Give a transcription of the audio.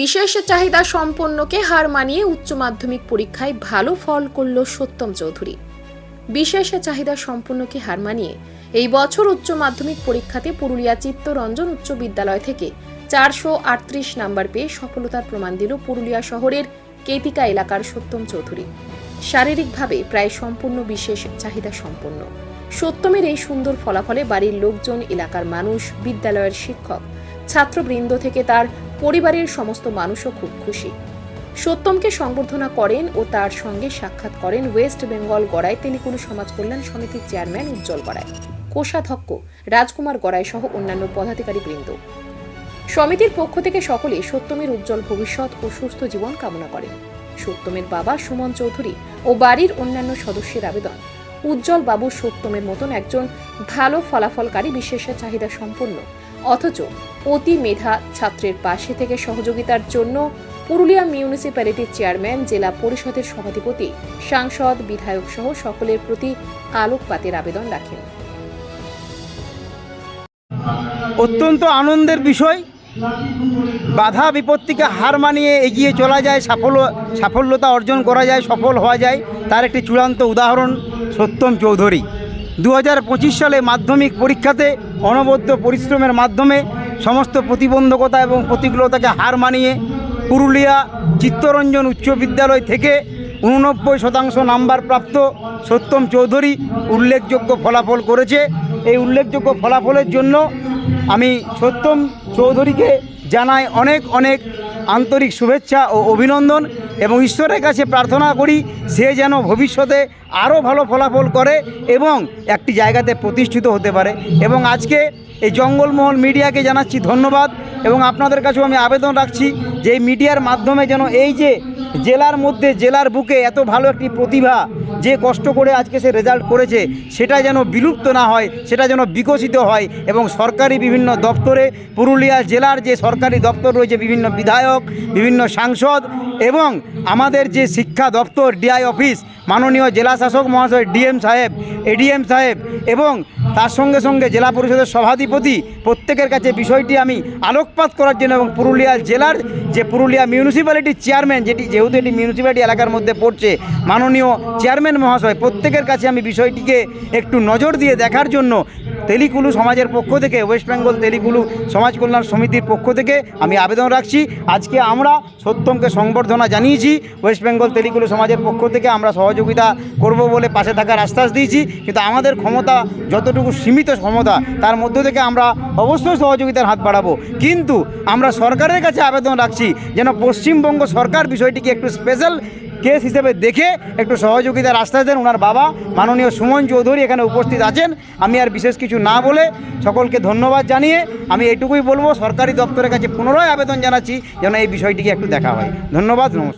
বিশেষ চাহিদা সম্পন্নকে হার মানিয়ে উচ্চ মাধ্যমিক পরীক্ষায় ভালো ফল করল সত্যম চৌধুরী। বিশেষ চাহিদা সম্পন্নকে হার মানিয়ে এই বছর উচ্চ মাধ্যমিক পরীক্ষাতে পুরুলিয়া চিত্তরঞ্জন উচ্চ বিদ্যালয় থেকে চারশো আটত্রিশ নাম্বার পেয়ে সফলতার প্রমাণ দিল পুরুলিয়া শহরের কেতিকা এলাকার সত্যম চৌধুরী। শারীরিকভাবে প্রায় সম্পূর্ণ বিশেষ চাহিদা সম্পন্ন। সত্যমের এই সুন্দর ফলাফলে বাড়ির লোকজন, এলাকার মানুষ, বিদ্যালয়ের শিক্ষক, ছাত্রবৃন্দ থেকে তার পরিবারের সমস্ত মানুষও খুব খুশি। সত্যমকে সংবর্ধনা করেন ও তার সঙ্গে সাক্ষাৎ করেন ওয়েস্ট বেঙ্গল গড়াই তেলিকুলু সমাজ কল্যাণ সমিতির চেয়ারম্যান উজ্জ্বল গড়াই কোষাধ্যক্ষ রাজকুমার গড়াই সহ অন্যান্য পদাধিকারী বৃন্দ। সমিতির পক্ষ থেকে সকলে সত্যমের উজ্জ্বল ভবিষ্যৎ ও সুস্থ জীবন কামনা করেন। সত্যমের বাবা সুমন চৌধুরী ও বাড়ির অন্যান্য সদস্যের আবেদন। উজ্জ্বল বাবু সত্যমের মতন একজন ভালো ফলাফলকারী, বিশেষ চাহিদা সম্পন্ন। অথচ অতি মেধা ছাত্রের পাশে থেকে সহযোগিতার জন্য পুরুলিয়া মিউনিসিপ্যালিটির চেয়ারম্যান, জেলা পরিষদের সভাধিপতি, সাংসদ, বিধায়ক সহ সকলের প্রতি আলোকপাতের আবেদন রাখেন। অত্যন্ত আনন্দের বিষয়। বাধা বিপত্তিকে হার মানিয়ে এগিয়ে চলা যায়, সাফল্য, সাফল্যতা অর্জন করা যায়, সফল হওয়া যায়, তার একটি চূড়ান্ত উদাহরণ সত্যম চৌধুরী। দু হাজার পঁচিশ সালে মাধ্যমিক পরীক্ষাতে অনবদ্য পরিশ্রমের মাধ্যমে সমস্ত প্রতিবন্ধকতা এবং প্রতিকূলতাকে হার মানিয়ে পুরুলিয়া চিত্তরঞ্জন উচ্চ বিদ্যালয় থেকে উননব্বই শতাংশ নাম্বার প্রাপ্ত সত্যম চৌধুরী উল্লেখযোগ্য ফলাফল করেছে। এই উল্লেখযোগ্য ফলাফলের জন্য আমি সত্যম চৌধুরীকে জানাই অনেক অনেক আন্তরিক শুভেচ্ছা ও অভিনন্দন এবং ঈশ্বরের কাছে প্রার্থনা করি সে যেন ভবিষ্যতে আরও ভালো ফলাফল করে এবং একটি জায়গাতে প্রতিষ্ঠিত হতে পারে। এবং আজকে এই জঙ্গলমহল মিডিয়াকে জানাচ্ছি ধন্যবাদ এবং আপনাদের কাছেও আমি আবেদন রাখছি যে এই মিডিয়ার মাধ্যমে যেন এই যে জেলার মধ্যে, জেলার বুকে এত ভালো একটি প্রতিভা যে কষ্ট করে আজকে সে রেজাল্ট করেছে, সেটা যেন বিলুপ্ত না হয়, সেটা যেন বিকশিত হয় এবং সরকারি বিভিন্ন দপ্তরে, পুরুলিয়া জেলার যে সরকারি দপ্তর রয়েছে, বিভিন্ন বিধায়ক, বিভিন্ন সাংসদ এবং আমাদের যে শিক্ষা দপ্তর ডিআই অফিস মাননীয় জেলা শাসক মহাশয় ডিএম সাহেব এডিএম সাহেব এবং তার সঙ্গে সঙ্গে জেলা পরিষদের সভাধিপতি প্রত্যেকের কাছে বিষয়টি আমি আলোকপাত করার জন্য এবং পুরুলিয়া জেলার যে পুরুলিয়া মিউনিসিপ্যালিটির চেয়ারম্যান যেটি যেহেতু এটি মিউনিসিপ্যালিটি এলাকার মধ্যে পড়ছে, মাননীয় চেয়ারম্যান মহাশয় প্রত্যেকের কাছে আমি বিষয়টিকে একটু নজর দিয়ে দেখার জন্য তেলিকুলু সমাজের পক্ষ থেকে ওয়েস্ট বেঙ্গল তেলিকুলু সমাজ কল্যাণ সমিতির পক্ষ থেকে আমি আবেদন রাখছি। আজকে আমরা সত্যমকে সংবর্ধনা জানিয়েছি ওয়েস্ট বেঙ্গল তেলিকুলু সমাজের পক্ষ থেকে আমরা সহযোগিতা করব বলে পাশে থাকার আশ্বাস দিয়েছি। কিন্তু আমাদের ক্ষমতা যতটুকু সীমিত ক্ষমতা, তার মধ্য থেকে আমরা অবশ্যই সহযোগিতার হাত বাড়াবো। কিন্তু আমরা সরকারের কাছে আবেদন রাখছি যেন পশ্চিমবঙ্গ সরকার বিষয়টিকে একটু স্পেশাল কেস হিসেবে দেখে একটু সহযোগিতার আশ্বাস দেন ওনার বাবা। মাননীয় সুমন চৌধুরী এখানে উপস্থিত আছেন। আমি আর বিশেষ কিছু না বলে সকলকে ধন্যবাদ জানিয়ে আমি এটুকুই বলব। সরকারি দপ্তরের কাছে পুনরায় আবেদন জানাচ্ছি যেন এই বিষয়টিকে একটু দেখা হয়। ধন্যবাদ, নমস্কার।